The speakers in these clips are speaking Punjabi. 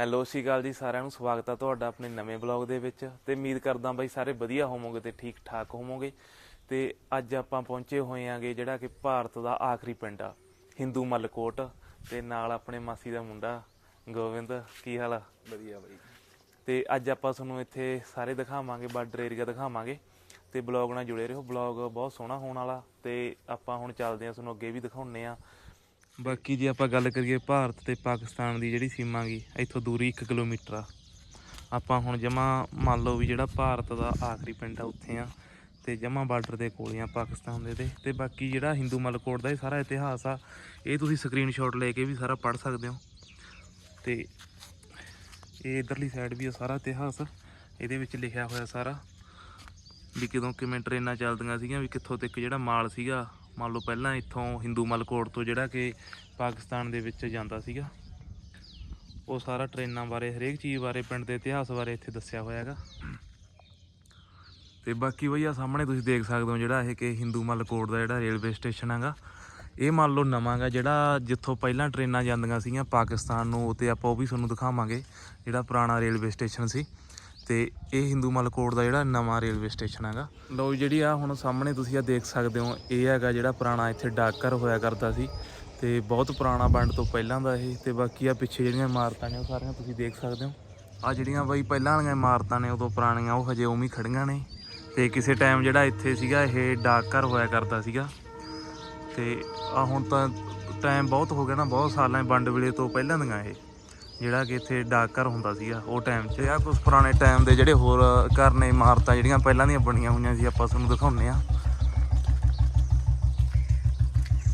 ਹੈਲੋ ਸ਼੍ਰੀ ਅਕਾਲ ਜੀ ਸਾਰਿਆਂ ਨੂੰ। ਸਵਾਗਤ ਹੈ ਤੁਹਾਡਾ ਆਪਣੇ ਨਵੇਂ ਬਲੌਗ ਦੇ ਵਿੱਚ। ਤੇ ਉਮੀਦ ਕਰਦਾ ਬਾਈ ਸਾਰੇ ਵਧੀਆ ਹੋਵੋਗੇ ਤੇ ਠੀਕ ਠਾਕ ਹੋਵੋਗੇ। ਤੇ ਅੱਜ ਆਪਾਂ ਪਹੁੰਚੇ ਹੋਏ ਆਂਗੇ ਜਿਹੜਾ ਕਿ ਭਾਰਤ ਦਾ ਆਖਰੀ ਪਿੰਡ ਆ ਹਿੰਦੂ ਮਲਕੋਟ। ਤੇ ਨਾਲ ਆਪਣੇ ਮਾਸੀ ਦਾ ਮੁੰਡਾ ਗੋਬਿੰਦ ਕੀ ਹਾਲ ਆ? ਵਧੀਆ ਬਾਈ। ਤੇ ਅੱਜ ਆਪਾਂ ਤੁਹਾਨੂੰ ਇੱਥੇ ਸਾਰੇ ਦਿਖਾਵਾਂਗੇ ਬਾਰਡਰ ਏਰੀਆ ਦਿਖਾਵਾਂਗੇ। ਤੇ ਬਲੌਗ ਨਾਲ ਜੁੜੇ ਰਹੋ। ਬਲੌਗ ਬਹੁਤ ਸੋਹਣਾ ਹੋਣ ਵਾਲਾ। ਤੇ ਆਪਾਂ ਹੁਣ ਚੱਲਦੇ ਹਾਂ ਤੁਹਾਨੂੰ ਅੱਗੇ ਵੀ ਦਿਖਾਉਣੇ ਆ। ਬਾਕੀ ਜੇ ਆਪਾਂ ਗੱਲ ਕਰੀਏ ਭਾਰਤ ਤੇ ਪਾਕਿਸਤਾਨ ਦੀ ਜਿਹੜੀ ਸੀਮਾ ਗਈ ਇੱਥੋਂ ਦੂਰੀ 1 ਕਿਲੋਮੀਟਰ ਆ। ਆਪਾਂ ਹੁਣ ਜਮਾ ਮੰਨ ਲਓ ਵੀ ਜਿਹੜਾ ਭਾਰਤ ਦਾ ਆਖਰੀ ਪਿੰਡ ਆ ਉੱਥੇ ਆ, ਤੇ ਜਮਾ ਬਾਰਡਰ ਦੇ ਕੋਲ ਆ ਪਾਕਿਸਤਾਨ ਦੇ ਤੇ। ਤੇ ਬਾਕੀ ਜਿਹੜਾ ਹਿੰਦੂ ਮਲਕੋਟ ਦਾ ਇਹ ਸਾਰਾ ਇਤਿਹਾਸ ਆ, ਇਹ ਤੁਸੀਂ ਸਕਰੀਨਸ਼ਾਟ ਲੈ ਕੇ ਵੀ ਸਾਰਾ ਪੜ੍ਹ ਸਕਦੇ ਹੋ। ਤੇ ਇਹ ਇਧਰਲੀ ਸਾਈਡ ਵੀ ਆ ਸਾਰਾ ਇਤਿਹਾਸ, ਇਹਦੇ ਵਿੱਚ ਲਿਖਿਆ ਹੋਇਆ ਸਾਰਾ। ਵੀ ਕਿਦੋਂ ਕਿਵੇਂ ਟ੍ਰੇਨਾਂ ਚੱਲਦੀਆਂ ਸੀਗੀਆਂ, ਵੀ ਕਿੱਥੋਂ ਤੱਕ ਜਿਹੜਾ ਮਾਲ ਸੀਗਾ ਮੰਨ ਲਓ ਪਹਿਲਾਂ ਇੱਥੋਂ ਹਿੰਦੂ ਮਲਕੋਟ ਤੋਂ ਜਿਹੜਾ ਕਿ ਪਾਕਿਸਤਾਨ ਦੇ ਵਿੱਚ ਜਾਂਦਾ ਸੀਗਾ, ਉਹ ਸਾਰਾ ਟ੍ਰੇਨਾਂ ਬਾਰੇ, ਹਰੇਕ ਚੀਜ਼ ਬਾਰੇ, ਪਿੰਡ ਦੇ ਇਤਿਹਾਸ ਬਾਰੇ ਇੱਥੇ ਦੱਸਿਆ ਹੋਇਆ ਹੈਗਾ। ਤੇ ਬਾਕੀ ਬਈ ਆ ਸਾਹਮਣੇ ਤੁਸੀਂ ਦੇਖ ਸਕਦੇ ਹੋ ਜਿਹੜਾ ਇਹ ਕਿ ਹਿੰਦੂ ਮਲਕੋਟ ਦਾ ਜਿਹੜਾ ਰੇਲਵੇ ਸਟੇਸ਼ਨ ਹੈਗਾ, ਇਹ ਮੰਨ ਲਓ ਨਵਾਂਗਾ ਜਿਹੜਾ ਜਿੱਥੋਂ ਪਹਿਲਾਂ ਟ੍ਰੇਨਾਂ ਜਾਂਦੀਆਂ ਸੀਗੀਆਂ ਪਾਕਿਸਤਾਨ ਨੂੰ ਤੇ ਆਪਾਂ ਉਹ ਵੀ ਤੁਹਾਨੂੰ ਦਿਖਾਵਾਂਗੇ, ਜਿਹੜਾ ਪੁਰਾਣਾ ਰੇਲਵੇ ਸਟੇਸ਼ਨ ਸੀ। ਤੇ ਇਹ ਹਿੰਦੂ ਮਲਕੋਟ ਦਾ ਜਿਹੜਾ ਨਵਾਂ ਰੇਲਵੇ ਸਟੇਸ਼ਨ ਹੈਗਾ। ਲਓ ਜਿਹੜੀ ਆ ਹੁਣ ਸਾਹਮਣੇ ਤੁਸੀਂ ਆ ਦੇਖ ਸਕਦੇ ਹੋ ਇਹ ਹੈਗਾ ਜਿਹੜਾ ਪੁਰਾਣਾ ਇੱਥੇ ਡਾਕਘਰ ਹੋਇਆ ਕਰਦਾ ਸੀ ਤੇ ਬਹੁਤ ਪੁਰਾਣਾ ਵੰਡ ਤੋਂ ਪਹਿਲਾਂ ਦਾ ਇਹ ਤੇ ਬਾਕੀ ਆ ਪਿੱਛੇ ਜਿਹੜੀਆਂ ਇਮਾਰਤਾਂ ਨੇ ਉਹ ਸਾਰੀਆਂ ਤੁਸੀਂ ਦੇਖ ਸਕਦੇ ਹੋ। ਆ ਜਿਹੜੀਆਂ ਬਾਈ ਪਹਿਲਾਂ ਵਾਲੀਆਂ ਇਮਾਰਤਾਂ ਨੇ ਉਦੋਂ ਪੁਰਾਣੀਆਂ ਉਹ ਹਜੇ ਉਵੇਂ ਹੀ ਖੜੀਆਂ ਨੇ ਤੇ ਕਿਸੇ ਟਾਈਮ ਜਿਹੜਾ ਇੱਥੇ ਸੀਗਾ ਇਹ ਡਾਕਘਰ ਹੋਇਆ ਕਰਦਾ ਸੀਗਾ। ਤੇ ਆ ਹੁਣ ਤਾਂ ਟਾਈਮ ਬਹੁਤ ਹੋ ਗਿਆ ਨਾ ਬਹੁਤ ਸਾਲਾਂ ਵੰਡ ਵੇਲੇ ਤੋਂ ਪਹਿਲਾਂ ਦੀਆਂ ਇਹ। ਜਿਹੜਾ ਕਿ ਇੱਥੇ ਡਾਕਘਰ ਹੁੰਦਾ ਸੀਗਾ ਉਹ ਟਾਈਮ 'ਚ। ਆ ਕੁਝ ਪੁਰਾਣੇ ਟਾਈਮ ਦੇ ਜਿਹੜੇ ਹੋਰ ਘਰ ਨੇ ਇਮਾਰਤਾਂ ਜਿਹੜੀਆਂ ਪਹਿਲਾਂ ਦੀਆਂ ਬਣੀਆਂ ਹੋਈਆਂ ਸੀ ਆਪਾਂ ਤੁਹਾਨੂੰ ਦਿਖਾਉਂਦੇ ਆ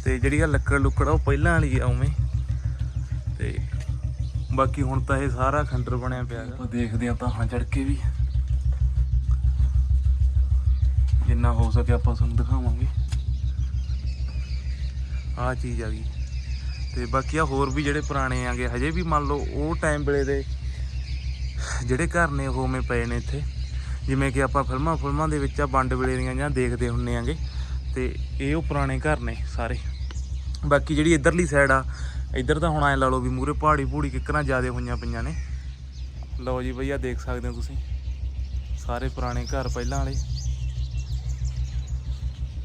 ਤੇ ਜਿਹੜੀ ਆ ਲੱਕੜ ਲੁੱਕੜ ਆ ਉਹ ਪਹਿਲਾਂ ਵਾਲੀ ਆ ਉਵੇਂ। ਤੇ ਬਾਕੀ ਹੁਣ ਤਾਂ ਇਹ ਸਾਰਾ ਖੰਡਰ ਬਣਿਆ ਪਿਆ ਹੈਗਾ। ਆਪਾਂ ਦੇਖਦੇ ਆ ਤਾਂ ਹਾਂ ਚੜ ਕੇ ਵੀ। ਜਿੰਨਾ ਹੋ ਸਕੇ ਆਪਾਂ ਤੁਹਾਨੂੰ ਦਿਖਾਵਾਂਗੇ। ਆਹ ਚੀਜ਼ ਆ ਗਈ। ਤੇ ਬਾਕੀ ਆ ਹੋਰ ਵੀ ਜਿਹੜੇ ਪੁਰਾਣੇ ਆਗੇ, ਹਜੇ ਵੀ ਮੰਨ ਲਓ ਉਹ ਟਾਈਮ ਵੇਲੇ ਦੇ ਜਿਹੜੇ ਘਰ ਨੇ ਉਹ ਉਵੇਂ ਪਏ ਨੇ ਇੱਥੇ। ਜਿਵੇਂ ਕਿ ਆਪਾਂ ਫਿਲਮਾਂ ਫਿਲਮਾਂ ਦੇ ਵਿੱਚ ਆ ਵੰਡ ਵੇਲੇ ਦੀਆਂ ਜਾਂ ਦੇਖਦੇ ਹੁੰਨੇ ਆਂਗੇ। ਤੇ ਇਹ ਉਹ ਪੁਰਾਣੇ ਘਰ ਨੇ ਸਾਰੇ। ਬਾਕੀ ਜਿਹੜੀ ਇਧਰਲੀ ਸਾਈਡ ਆ, ਇੱਧਰ ਤਾਂ ਹੁਣ ਐ ਲਾ ਲਓ ਵੀ ਮੂਰੇ ਪਹਾੜੀ ਪੂੜੀ ਕਿੱਕਰਾਂ ਜ਼ਿਆਦੇ ਹੋਈਆਂ ਪਈਆਂ ਨੇ। ਲਓ ਜੀ ਭਈਆ ਦੇਖ ਸਕਦੇ ਹੋ ਤੁਸੀਂ। ਸਾਰੇ ਪੁਰਾਣੇ ਘਰ ਪਹਿਲਾਂ ਵਾਲੇ।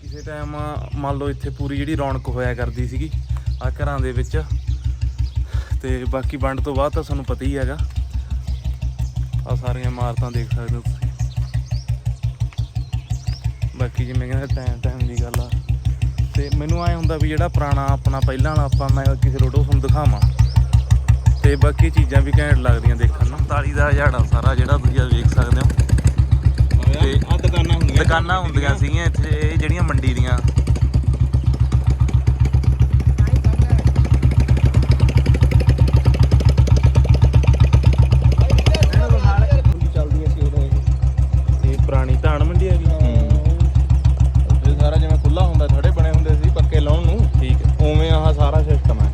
ਕਿਸੇ ਟਾਈਮ ਮੰਨ ਲਓ ਇੱਥੇ ਪੂਰੀ ਜਿਹੜੀ ਰੌਣਕ ਹੋਇਆ ਕਰਦੀ ਸੀਗੀ। ਆ ਘਰਾਂ ਦੇ ਵਿੱਚ। ਤੇ ਬਾਕੀ ਵੰਡ ਤੋਂ ਬਾਅਦ ਤਾਂ ਤੁਹਾਨੂੰ ਪਤਾ ਹੀ ਹੈਗਾ। ਆ ਸਾਰੀਆਂ ਇਮਾਰਤਾਂ ਦੇਖ ਸਕਦੇ ਹੋ ਤੁਸੀਂ। ਬਾਕੀ ਜਿਵੇਂ ਕਹਿੰਦਾ ਟਾਈਮ ਟਾਈਮ ਦੀ ਗੱਲ ਆ। ਤੇ ਮੈਨੂੰ ਐ ਹੁੰਦਾ ਵੀ ਜਿਹੜਾ ਪੁਰਾਣਾ ਆਪਣਾ ਪਹਿਲਾਂ ਵਾਲਾ ਆਪਾਂ ਮੈਂ ਕਿਸੇ ਰੋਡੋ ਤੁਹਾਨੂੰ ਦਿਖਾਵਾਂ। ਤੇ ਬਾਕੀ ਚੀਜ਼ਾਂ ਵੀ ਘੈਂਟ ਲੱਗਦੀਆਂ ਦੇਖਣ ਨੂੰ। 39 ਦਾ ਝਾੜਾ ਸਾਰਾ ਜਿਹੜਾ ਤੁਸੀਂ ਆ ਵੇਖ ਸਕਦੇ ਹੋ। ਤੇ ਆ ਦੁਕਾਨਾਂ ਹੁੰਦੀਆਂ। ਦੁਕਾਨਾਂ ਹੁੰਦੀਆਂ ਸੀਗੀਆਂ ਇੱਥੇ ਇਹ ਜਿਹੜੀਆਂ ਮੰਡੀ ਦੀਆਂ ਚੱਲਦੀਆਂ ਸੀ ਉਦੋਂ ਇਹ ਇਹ ਪੁਰਾਣੀ ਧਾਨ ਮੰਡੀ ਹੈਗੀ ਇਹ ਸਾਰਾ ਜਿਵੇਂ ਖੁੱਲਾ ਹੁੰਦਾ ਥੜੇ ਬਣੇ ਹੁੰਦੇ ਸੀ ਪੱਕੇ ਲਾਉਣ ਨੂੰ। ਠੀਕ ਹੈ। ਉਵੇਂ ਆਹ ਸਾਰਾ ਸਿਸਟਮ ਹੈ।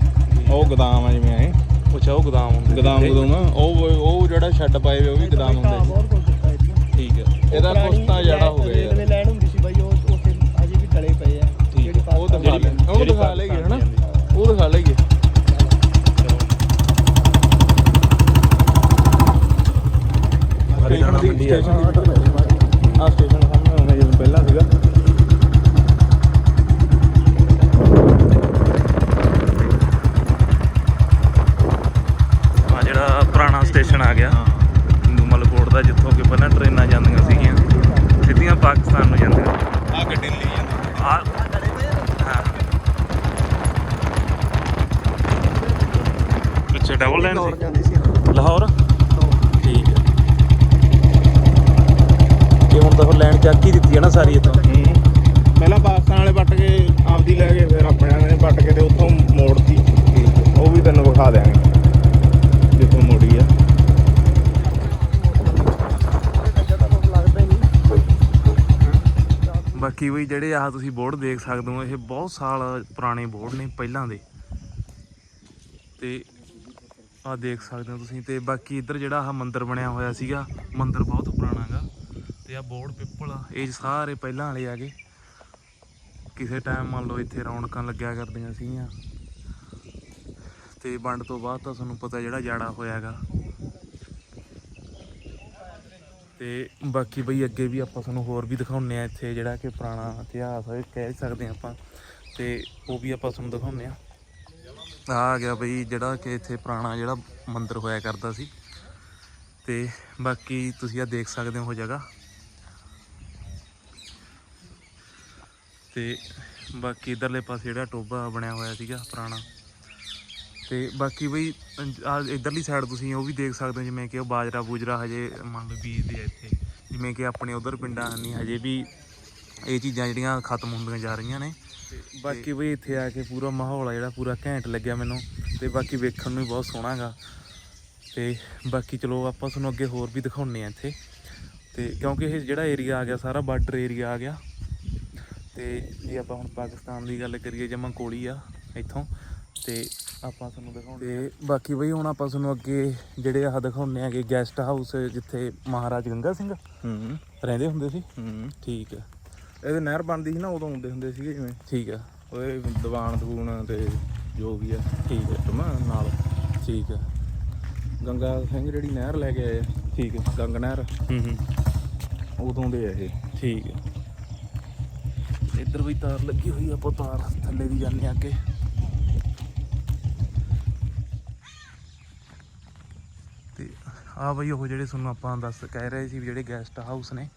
ਉਹ ਗੋਦਾਮ ਆ ਜਿਵੇਂ ਐ ਅੱਛਾ ਉਹ ਗੋਦਾਮ ਹੁੰਦੇ ਗੋਦਾਮ। ਗੋਦਾਮ ਉਹ ਉਹ ਜਿਹੜਾ ਛੱਡ ਪਾਏ ਵੇ ਉਹ ਵੀ ਗੋਦਾਮ ਹੁੰਦੇ ਸੀ। ਠੀਕ ਹੈ। ਇਹਦਾ ਕੁਛ ਤਾਂ ਜਿਹੜਾ ਹੋ ਗਿਆ ਯਾਰ। ਲੈਣ ਹੁੰਦੀ ਸੀ ਬਾਈ ਉਹ ਉੱਥੇ ਅਜੇ ਵੀ ਡਲੇ ਪਏ ਆ ਜਿਹੜੀ ਉਹ ਦਿਖਾ ਲੈ ਉਹ ਜਿਹੜੀ ਦਿਖਾ ਲਈਏ ਹਨਾ ਪਾਕਿਸਤਾਨ ਉਹ ਦਿਖਾ ਲਈਏ ਹਰਿਆਣਾ ਮੰਡੀ ਹੈ ਆ ਸਟੇਸ਼ਨ ਸਾਹਮਣੇ ਹੋਣਾ ਜਿਵੇਂ ਪਹਿਲਾਂ ਸੀਗਾ ਆ ਜਿਹੜਾ ਪੁਰਾਣਾ ਸਟੇਸ਼ਨ ਆ ਗਿਆ ਹਿੰਦੂ ਮਲਕੋਟ ਦਾ ਜਿੱਥੋਂ ਕਿ ਪਹਿਲਾਂ ਟ੍ਰੇਨਾਂ ਜਾਂਦੀਆਂ ਸੀਗੀਆਂ। ਸਿੱਧੀਆਂ ਪਾਕਿਸਤਾਨ ਨੂੰ ਜਾਂਦੀਆਂ। ਆ ਗੱਡੀ ਲਈ ਜਾਂਦੀ ਆ ਹਾਂ। ਅੱਛਾ ਡਬਲ ਲਾਈਨ ਸੀ। ਜਾਂਦੀ ਸੀ ਲਾਹੌਰ? ਠੀਕ ਹੈ। ਇਹ ਹੁਣ ਤਾਂ ਉਹ ਲਾਈਨ ਚੱਕ ਹੀ ਦਿੱਤੀ ਹੈ ਨਾ ਸਾਰੀ ਇੱਥੋਂ। ਪਹਿਲਾਂ ਪਾਕਿਸਤਾਨ ਵਾਲੇ ਪੱਟ ਕੇ ਆਪਦੀ ਲੈ ਗਏ ਫਿਰ ਆਪਣੇ ਨੇ ਪੱਟ ਕੇ ਤੇ ਉੱਥੋਂ ਮੋੜਤੀ। ਉਹ ਵੀ ਤੈਨੂੰ ਵਿਖਾ ਦਿਆਂਗੇ ਜਿੱਥੋਂ ਮੋੜੀ ਆ ਲੱਗਦਾ ਹੀ ਨਹੀਂ ਬਾਕੀ ਬਈ ਜਿਹੜੇ ਆਹ ਤੁਸੀਂ ਬੋਰਡ ਦੇਖ ਸਕਦੇ ਹੋ, ਇਹ ਬਹੁਤ ਸਾਲ ਪੁਰਾਣੇ ਬੋਰਡ ਨੇ, ਪਹਿਲਾਂ ਦੇ। ਤੇ ਆਹ ਦੇਖ ਸਕਦੇ ਹੋ ਤੁਸੀਂ, ਤੇ ਬਾਕੀ ਇੱਧਰ ਜਿਹੜਾ ਆਹ ਮੰਦਿਰ ਬਣਿਆ ਹੋਇਆ ਸੀਗਾ, ਮੰਦਿਰ ਬਹੁਤ ਪੁਰਾਣਾ ਹੈਗਾ ਤੇ ਆਹ ਬੋਰਡ ਪਿੱਪਲ ਇਹ ਸਾਰੇ ਪਹਿਲਾਂ ਵਾਲੇ ਆਗੇ ਕਿਸੇ ਟਾਈਮ ਮੰਨ ਲਓ ਇੱਥੇ ਰੌਣਕਾਂ ਲੱਗਿਆ ਕਰਦੀਆਂ ਸੀਗੀਆਂ। ਤੇ ਵੰਡ ਤੋਂ ਬਾਅਦ ਤਾਂ ਤੁਹਾਨੂੰ ਪਤਾ ਜਿਹੜਾ ਜਾੜਾ ਹੋਇਆਗਾ ਤੇ ਬਾਕੀ ਬਈ ਅੱਗੇ ਵੀ ਆਪਾਂ ਤੁਹਾਨੂੰ ਹੋਰ ਵੀ ਦਿਖਾਉਂਦੇ ਆ ਇੱਥੇ ਜਿਹੜਾ ਕਿ ਪੁਰਾਣਾ ਇਤਿਹਾਸ ਹੈ ਕਹਿ ਸਕਦੇ ਆ ਆਪਾਂ। ਤੇ ਉਹ ਵੀ ਆਪਾਂ ਤੁਹਾਨੂੰ ਦਿਖਾਉਂਦੇ ਆ ਆ ਆ ਗਿਆ ਬਈ ਜਿਹੜਾ ਕਿ ਇੱਥੇ ਪੁਰਾਣਾ ਜਿਹੜਾ ਮੰਦਿਰ ਹੋਇਆ ਕਰਦਾ ਸੀ। ਤੇ ਬਾਕੀ ਤੁਸੀਂ ਆ ਦੇਖ ਸਕਦੇ ਹੋ ਉਹ ਜਗ੍ਹਾ। ਤੇ ਬਾਕੀ ਇਧਰਲੇ ਪਾਸੇ ਜਿਹੜਾ ਟੋਬਾ ਬਣਿਆ ਹੋਇਆ ਸੀਗਾ ਪੁਰਾਣਾ। ਤੇ ਬਾਕੀ ਬਈ ਆ ਇਧਰਲੀ ਸਾਈਡ ਤੁਸੀਂ ਉਹ ਵੀ ਦੇਖ ਸਕਦੇ ਹੋ ਜਿਵੇਂ ਕਿ ਉਹ ਬਾਜਰਾ ਬੂਜਰਾ ਹਜੇ ਮੰਨ ਲਓ ਬੀਜਦੇ ਆ ਇੱਥੇ। ਜਿਵੇਂ ਕਿ ਆਪਣੇ ਉਧਰ ਪਿੰਡਾਂ ਨਹੀਂ ਹਜੇ ਵੀ ਇਹ ਚੀਜ਼ਾਂ ਜਿਹੜੀਆਂ ਖਤਮ ਹੁੰਦੀਆਂ ਜਾ ਰਹੀਆਂ ਨੇ। ਬਾਕੀ ਬਈ ਇੱਥੇ ਆ ਕੇ ਪੂਰਾ ਮਾਹੌਲ ਆ ਜਿਹੜਾ ਪੂਰਾ ਘੈਂਟ ਲੱਗਿਆ ਮੈਨੂੰ। ਤੇ ਬਾਕੀ ਵੇਖਣ ਨੂੰ ਵੀ ਬਹੁਤ ਸੋਹਣਾ ਗਾ। ਤੇ ਬਾਕੀ ਚਲੋ ਆਪਾਂ ਤੁਹਾਨੂੰ ਅੱਗੇ ਹੋਰ ਵੀ ਦਿਖਾਉਣੇ ਆ ਇੱਥੇ। ਤੇ ਕਿਉਂਕਿ ਇਹ ਜਿਹੜਾ ਏਰੀਆ ਆ ਗਿਆ ਸਾਰਾ ਬਾਰਡਰ ਏਰੀਆ ਆ ਗਿਆ। ਤੇ ਜੇ ਆਪਾਂ ਹੁਣ ਪਾਕਿਸਤਾਨ ਦੀ ਗੱਲ ਕਰੀਏ ਜਮਾਂ ਕੋਲੀ ਆ ਇੱਥੋਂ ਤੇ ਆਪਾਂ ਤੁਹਾਨੂੰ ਦਿਖਾਉਂਦੇ ਤੇ ਬਾਕੀ ਬਈ ਹੁਣ ਆਪਾਂ ਤੁਹਾਨੂੰ ਅੱਗੇ ਜਿਹੜੇ ਆਹ ਦਿਖਾਉਂਦੇ ਆਗੇ ਗੈਸਟ ਹਾਊਸ ਜਿੱਥੇ ਮਹਾਰਾਜ ਗੰਗਾ ਸਿੰਘ ਹੂੰ। ਰਹਿੰਦੇ ਹੁੰਦੇ ਸੀ। ਹੂੰ। ਠੀਕ ਹੈ ਇਹਦੇ ਨਹਿਰ ਬਣਦੀ ਸੀ ਨਾ ਉਦੋਂ ਹੁੰਦੇ ਹੁੰਦੇ ਸੀਗੇ ਜਿਵੇਂ। ਠੀਕ ਹੈ ਓਏ ਦੀਵਾਨ ਦਵੂਨ ਤੇ ਜੋ ਵੀ ਆ ਠੀਕ ਹੈ ਤੁਮ ਨਾਲ। ਠੀਕ ਹੈ ਗੰਗਾ ਸਿੰਘ ਜਿਹੜੀ ਨਹਿਰ ਲੈ ਕੇ ਆਏ ਆ, ਠੀਕ ਹੈ ਗੰਗ ਨਹਿਰ। ਹੂੰ ਹੂੰ। ਉਦੋਂ ਦੇ ਆ ਇਹ। ਠੀਕ ਹੈ ਇੱਧਰ ਵੀ ਤਾਰ ਲੱਗੀ ਹੋਈ ਆ, ਆਪਾਂ ਤਾਰ ਥੱਲੇ ਦੀ ਜਾਂਦੇ ਆ ਅੱਗੇ ਤੇ ਆ ਬਈ ਉਹ ਜਿਹੜੇ ਤੁਹਾਨੂੰ ਆਪਾਂ ਦੱਸ ਕਹਿ ਰਹੇ ਸੀ ਵੀ ਜਿਹੜੇ ਗੈਸਟ ਹਾਊਸ ਨੇ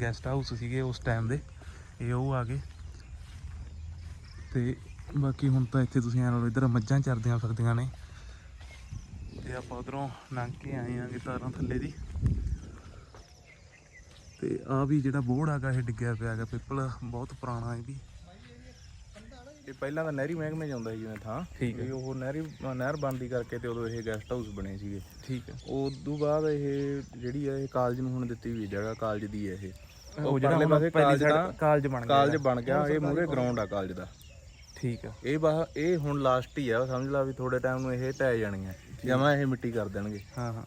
ਗੈਸਟ ਹਾਊਸ ਸੀਗੇ ਉਸ ਟਾਈਮ ਦੇ, ਇਹ ਉਹ ਆ ਗਏ। ਤੇ ਬਾਕੀ ਹੁਣ ਤਾਂ ਇੱਥੇ ਤੁਸੀਂ ਐਂ ਲਓ, ਇੱਧਰ ਮੱਝਾਂ ਚਰਦੀਆਂ ਫਿਰਦੀਆਂ ਨੇ। ਤੇ ਆਪਾਂ ਉਧਰੋਂ ਲੰਘ ਕੇ ਆਏ ਆਂਗੇ ਤਾਰਾਂ ਥੱਲੇ ਦੀ। ਤੇ ਆ ਵੀ ਜਿਹੜਾ ਬੋਰਡ ਹੈਗਾ, ਇਹ ਡਿੱਗਿਆ ਪਿਆ ਹੈਗਾ, ਪਿੱਪਲ ਬਹੁਤ ਪੁਰਾਣਾ ਹੈ ਵੀ। ਇਹ ਪਹਿਲਾਂ ਤਾਂ ਨਹਿਰੀ ਮਹਿਕਮੇ ਚ ਆਉਂਦਾ ਸੀ ਜਿਵੇਂ ਥਾਂ। ਠੀਕ ਹੈ। ਉਹ ਨਹਿਰੀ ਨਹਿਰ ਬਣਦੀ ਕਰਕੇ ਤੇ ਉਦੋਂ ਇਹ ਗੈਸਟ ਹਾਊਸ ਬਣੇ ਸੀਗੇ। ਠੀਕ ਹੈ। ਉਦੋਂ ਬਾਅਦ ਇਹ ਜਿਹੜੀ ਆ ਇਹ ਕਾਲਜ ਨੂੰ ਹੁਣ ਦਿੱਤੀ ਵੀ ਜਗ੍ਹਾ ਕਾਲਜ ਦੀ ਹੈ ਇਹ। ਉਹ ਜਿਹੜਾ ਹੁਣ ਕਾਲਜ ਦਾ ਕਾਲਜ ਬਣ ਗਿਆ। ਕਾਲਜ ਬਣ ਗਿਆ ਇਹ ਮੂਰੇ ਗਰਾਊਂਡ ਆ ਕਾਲਜ ਦਾ। ਠੀਕ ਹੈ। ਇਹ ਬਾਹ ਇਹ ਹੁਣ ਲਾਸਟ ਹੀ ਆ ਸਮਝ ਲਾ ਵੀ ਥੋੜੇ ਟਾਈਮ ਨੂੰ ਇਹ ਢਹਿ ਜਾਣਗੀਆਂ। ਜਮਾ ਇਹ ਮਿੱਟੀ ਕਰ ਦੇਣਗੇ। ਹਾਂ ਹਾਂ।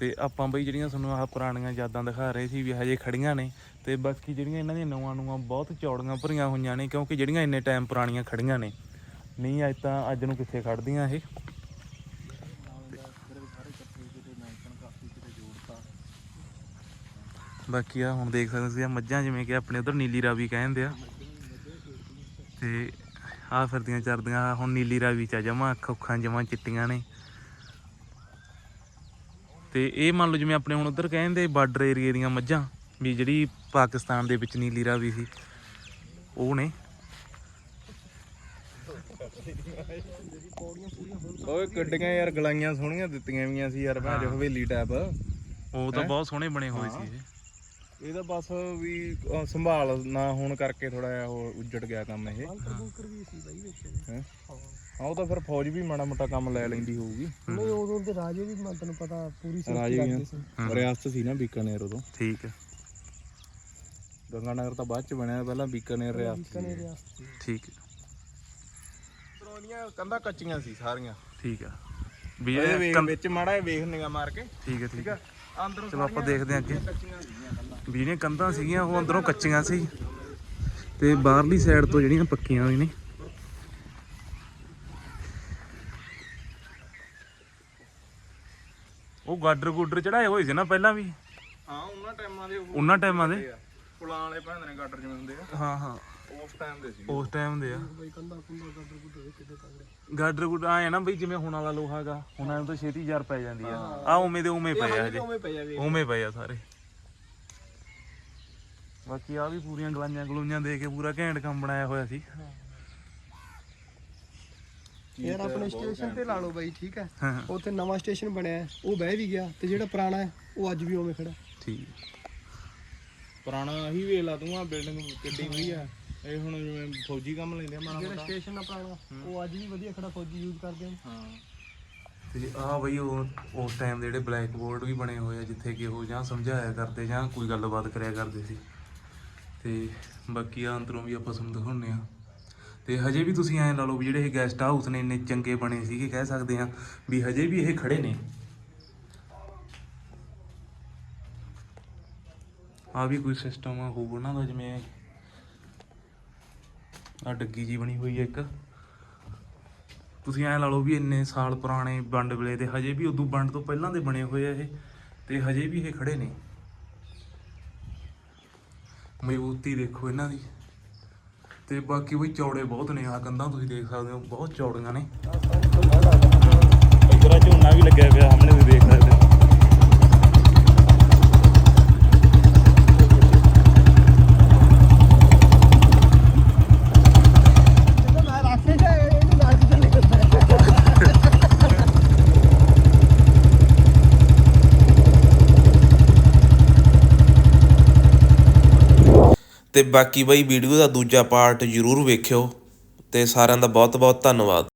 ਤੇ ਆਪਾਂ ਬਈ ਜਿਹੜੀਆਂ ਤੁਹਾਨੂੰ ਆਹ ਪੁਰਾਣੀਆਂ ਯਾਦਾਂ ਦਿਖਾ ਰਹੇ ਸੀ ਵੀ ਹਜੇ ਖੜੀਆਂ ਨੇ ਤੇ ਬਾਕੀ ਜਿਹੜੀਆਂ ਇਹਨਾਂ ਦੀਆਂ ਨਵਾਂ ਨਵਾਂ ਬਹੁਤ ਚੌੜੀਆਂ ਭਰੀਆਂ ਹੋਈਆਂ ਨੇ ਕਿਉਂਕਿ ਜਿਹੜੀਆਂ ਇੰਨੇ ਟਾਈਮ ਪੁਰਾਣੀਆਂ ਖੜੀਆਂ ਨੇ। ਨਹੀਂ, ਅੱਜ ਤਾਂ ਅੱਜ ਨੂੰ ਕਿੱਥੇ ਖੜਦੀਆਂ ਇਹ? ਬਾਕੀ ਆ ਹੁਣ ਦੇਖ ਸਕਦੇ ਸੀ ਆ ਮੱਝਾਂ ਜਿਵੇਂ ਕਿ ਆਪਣੇ ਉਧਰ ਨੀਲੀ ਰਾਵੀ ਕਹਿੰਦੇ ਆ। ਤੇ ਆ ਫਿਰਦੀਆਂ ਚਰਦੀਆਂ, ਆਹ ਹੁਣ ਨੀਲੀ ਰਾਵੀ ਚ ਜਮਾ ਅੱਖ ਅੱਖਾਂ ਜਮਾ ਚਿੱਟੀਆਂ ਨੇ। ਤੇ ਇਹ ਮੰਨ ਲਓ ਜਿਵੇਂ ਆਪਣੇ ਹੁਣ ਉਧਰ ਕਹਿੰਦੇ ਬਾਰਡਰ ਏਰੀਏ ਦੀਆਂ ਮੱਝਾਂ ਵੀ ਜਿਹੜੀ ਪਾਕਿਸਤਾਨ ਦੇ ਵਿੱਚ ਨੀਲੀ ਰਾਵੀ ਸੀ ਉਹ ਨੇ। ਓਏ ਕੱਡੀਆਂ ਯਾਰ ਗਲਾਈਆਂ ਸੋਹਣੀਆਂ ਦਿੱਤੀਆਂ ਵੀਆਂ ਸੀ ਯਾਰ ਭਾਂ ਜੋ ਹਵੇਲੀ ਟੈਪ ਉਹ ਤਾਂ ਬਹੁਤ ਸੋਹਣੇ ਬਣੇ ਹੋਏ ਸੀ ਇਹ। ਇਹਦਾ ਬਸ ਵੀ ਅਹ, ਸੰਭਾਲ ਨਾ ਹੋਣ ਕਰਕੇ ਥੋੜਾ ਜਿਹਾ ਉਹ ਉੱਜੜ ਗਿਆ ਕੰਮ ਇਹ। ਬੁੰਕਰ ਵੀ ਸੀ ਬਾਈ ਵਿੱਚ ਹੈਂ? ਹਾਂ। ਉਹ ਤਾਂ ਫਿਰ ਫੌਜ ਵੀ ਮਾੜਾ ਮੋਟਾ ਕੰਮ ਲੈ ਲੈਂਦੀ ਹੋਊਗੀ। ਨਹੀਂ ਉਦੋਂ ਤੇ ਰਾਜੇ ਵੀ ਮੈਂ ਤੈਨੂੰ ਪਤਾ ਪੂਰੀ ਸੇਫਟੀ ਰਾਜੇ ਵੀ ਕਰਦੇ ਸੀ। ਰਿਆਸਤ ਸੀ ਨਾ ਬੀਕਾਨੇਰ ਉਦੋਂ। ਠੀਕ ਹੈ। ਗੰਗਾਨਗਰ ਤਾਂ ਬਾਅਦ ਚ ਬਣਿਆ ਪਹਿਲਾਂ ਬੀਕਾਨੇਰ ਰਿਆਸਤ ਕਨੇ ਸੀ ਰਿਆਸਤ ਠੀਕ ਹੈ। ਪੁਰਾਣੀਆਂ ਕੰਧਾਂ ਕੱਚੀਆਂ ਸੀ ਸਾਰੀਆਂ। ਠੀਕ ਹੈ। ਵੀ ਇਹ ਵਿੱਚ ਮਾੜਾ ਵੇਖ ਨਿਗਾ ਮਾਰ ਕੇ। ਠੀਕ ਹੈ ਠੀਕ ਹੈ। ਅੰਦਰੋਂ ਚਲੋ ਆਪਾਂ ਦੇਖਦੇ ਹਾਂ ਅੱਗੇ। ਕੱਚੀਆਂ ਸੀਗੀਆਂ। ਜਿਹੜੀਆਂ ਕੰਧਾਂ ਸੀਗੀਆਂ ਉਹ ਅੰਦਰੋਂ ਕੱਚੀਆਂ ਸੀ। ਤੇ ਬਾਹਰਲੀ ਸਾਈਡ ਤੋਂ ਜਿਹੜੀਆਂ ਪੱਕੀਆਂ ਵੀ ਨੇ। ਉਹ ਗਾਡਰ ਗੁੱਡਰ ਚੜਾਏ ਹੋਏ ਸੀ ਨਾ ਪਹਿਲਾਂ ਵੀ? ਹਾਂ ਉਹਨਾਂ ਟਾਈਮਾਂ ਦੇ ਉਹ ਉਹਨਾਂ ਟਾਈਮਾਂ ਦੇ? ਪੁਲਾਂ ਵਾਲੇ ਭੈਣ ਨੇ ਗਾਡਰ ਜਿਵੇਂ ਹੁੰਦੇ ਆ। ਹਾਂ ਹਾਂ। ਉਸ ਟਾਈਮ ਦੇ ਸੀ ਉਸ ਟਾਈਮ ਦੇ ਆ। ਬਈ ਕੰਦਾ ਕੁੰਦਾ ਗੱਦਰ ਗੁੱਦਰ ਕਿੱਡੇ ਤਗੜੇ ਗਾਡਰ ਗੁੱਡਰ ਆਏ ਨਾ ਬਈ ਜਿਵੇਂ ਹੁਣ ਵਾਲਾ ਲੋਹਾ ਗਾ ਹੁਣ ਐਂ ਤਾਂ ਛੇਤੀ ਜ਼ਰ ਪੈ ਜਾਂਦੀ ਆ। ਆ ਉਵੇਂ ਦੇ ਉਵੇਂ ਪਏ ਆ ਹਜੇ। ਉਵੇਂ ਪਏ ਆ ਸਾਰੇ। ਬਾਕੀ ਆ ਵੀ ਪੂਰੀਆਂ ਗਲਾਈਆਂ ਗਲੂਈਆਂ ਦੇ ਕੇ ਪੂਰਾ ਘੈਂਟ ਕੰਮ ਬਣਾਇਆ ਹੋਇਆ ਸੀ। ਯਾਰ ਆਪਣੇ ਸਟੇਸ਼ਨ ਤੇ ਲਾ ਲਓ ਬਾਈ ਠੀਕ ਹੈ? ਉੱਥੇ ਨਵਾਂ ਸਟੇਸ਼ਨ ਬਣਿਆ ਹੈ, ਉਹ ਬਹਿ ਵੀ ਗਿਆ ਤੇ ਜਿਹੜਾ ਪੁਰਾਣਾ ਹੈ ਉਹ ਅੱਜ ਵੀ ਉਵੇਂ ਖੜਾ ਠੀਕ। ਪੁਰਾਣਾ ਹੀ ਵੇਖ ਲਾ ਤੂੰ ਆ ਬਿਲਡਿੰਗ ਕਿੱਡੀ ਹੋਈ ਆ। ਇਹ ਹੁਣ ਜਿਵੇਂ ਫੌਜੀ ਕੰਮ ਲੈਂਦੇ ਆ ਮਾੜਾ ਜਿਹੜਾ ਮੋਟਾ। ਸਟੇਸ਼ਨ ਆ ਪੁਰਾਣਾ ਉਹ ਅੱਜ ਵੀ ਵਧੀਆ ਖੜਾ ਫੌਜੀ ਯੂਜ਼ ਕਰਦੇ ਹਾਂ। ਤੇ ਆ ਬਈ ਉਹ ਉਸ ਟਾਈਮ ਦੇ ਜਿਹੜੇ ਬਲੈਕ ਬੋਰਡ ਵੀ ਬਣੇ ਹੋਏ ਆ ਜਿੱਥੇ ਕਿ ਉਹ ਜਾਂ ਸਮਝਾਇਆ ਕਰਦੇ ਜਾਂ ਕੋਈ ਗੱਲਬਾਤ ਕਰਿਆ ਕਰਦੇ ਸੀ। ਤੇ ਬਾਕੀ ਆ ਅੰਦਰੋਂ ਵੀ ਆਪਾਂ ਤੁਹਾਨੂੰ ਦਿਖਾਉਂਦੇ ਆ ਤੇ ਹਜੇ ਵੀ ਤੁਸੀਂ ਐਂ ਲਾ ਲਓ ਵੀ ਜਿਹੜੇ ਇਹ ਗੈਸਟ ਹਾਊਸ ਨੇ, ਇੰਨੇ ਚੰਗੇ ਬਣੇ ਸੀਗੇ, ਕਹਿ ਸਕਦੇ ਆ ਵੀ ਹਜੇ ਵੀ ਇਹ ਖੜੇ ਨੇ। ਆ ਵੀ ਕੋਈ ਸਿਸਟਮ ਆ, ਹੋਊ ਉਹਨਾਂ ਦਾ ਜਿਵੇਂ ਆ ਡੱਗੀ ਜੀ ਬਣੀ ਹੋਈ ਹੈ ਇੱਕ। ਤੁਸੀਂ ਐਂ ਲਾ ਲਓ ਵੀ ਇੰਨੇ ਸਾਲ ਪੁਰਾਣੇ ਵੰਡ ਵੇਲੇ ਦੇ ਹਜੇ ਵੀ ਉਦੋਂ ਵੰਡ ਤੋਂ ਪਹਿਲਾਂ ਦੇ ਬਣੇ ਹੋਏ ਆ ਇਹ, ਤੇ ਹਜੇ ਵੀ ਇਹ ਖੜੇ ਨੇ। ਮਜ਼ਬੂਤੀ ਦੇਖੋ ਇਹਨਾਂ ਦੀ। ਤੇ ਬਾਕੀ ਬਈ ਚੌੜੇ ਬਹੁਤ ਨੇ ਆ ਕੰਧਾਂ ਤੁਸੀਂ ਦੇਖ ਸਕਦੇ ਹੋ, ਬਹੁਤ ਚੌੜੀਆਂ ਨੇ। ਇਧਰ ਝੋਨਾ ਵੀ ਲੱਗਿਆ ਪਿਆ, ਸਾਹਮਣੇ ਤੁਸੀਂ ਦੇਖ ਸਕਦੇ ਹੋ ਮੈਂ ਰਾਖੇ ਜਾ ਇਹਨੂੰ ਨਾਲ ਚੱਲੇ ਤੇ ਬਾਕੀ ਬਈ ਵੀਡੀਓ ਦਾ ਦੂਜਾ ਪਾਰਟ ਜ਼ਰੂਰ ਵੇਖਿਓ। ਤੇ ਸਾਰਿਆਂ ਦਾ ਬਹੁਤ ਬਹੁਤ ਧੰਨਵਾਦ।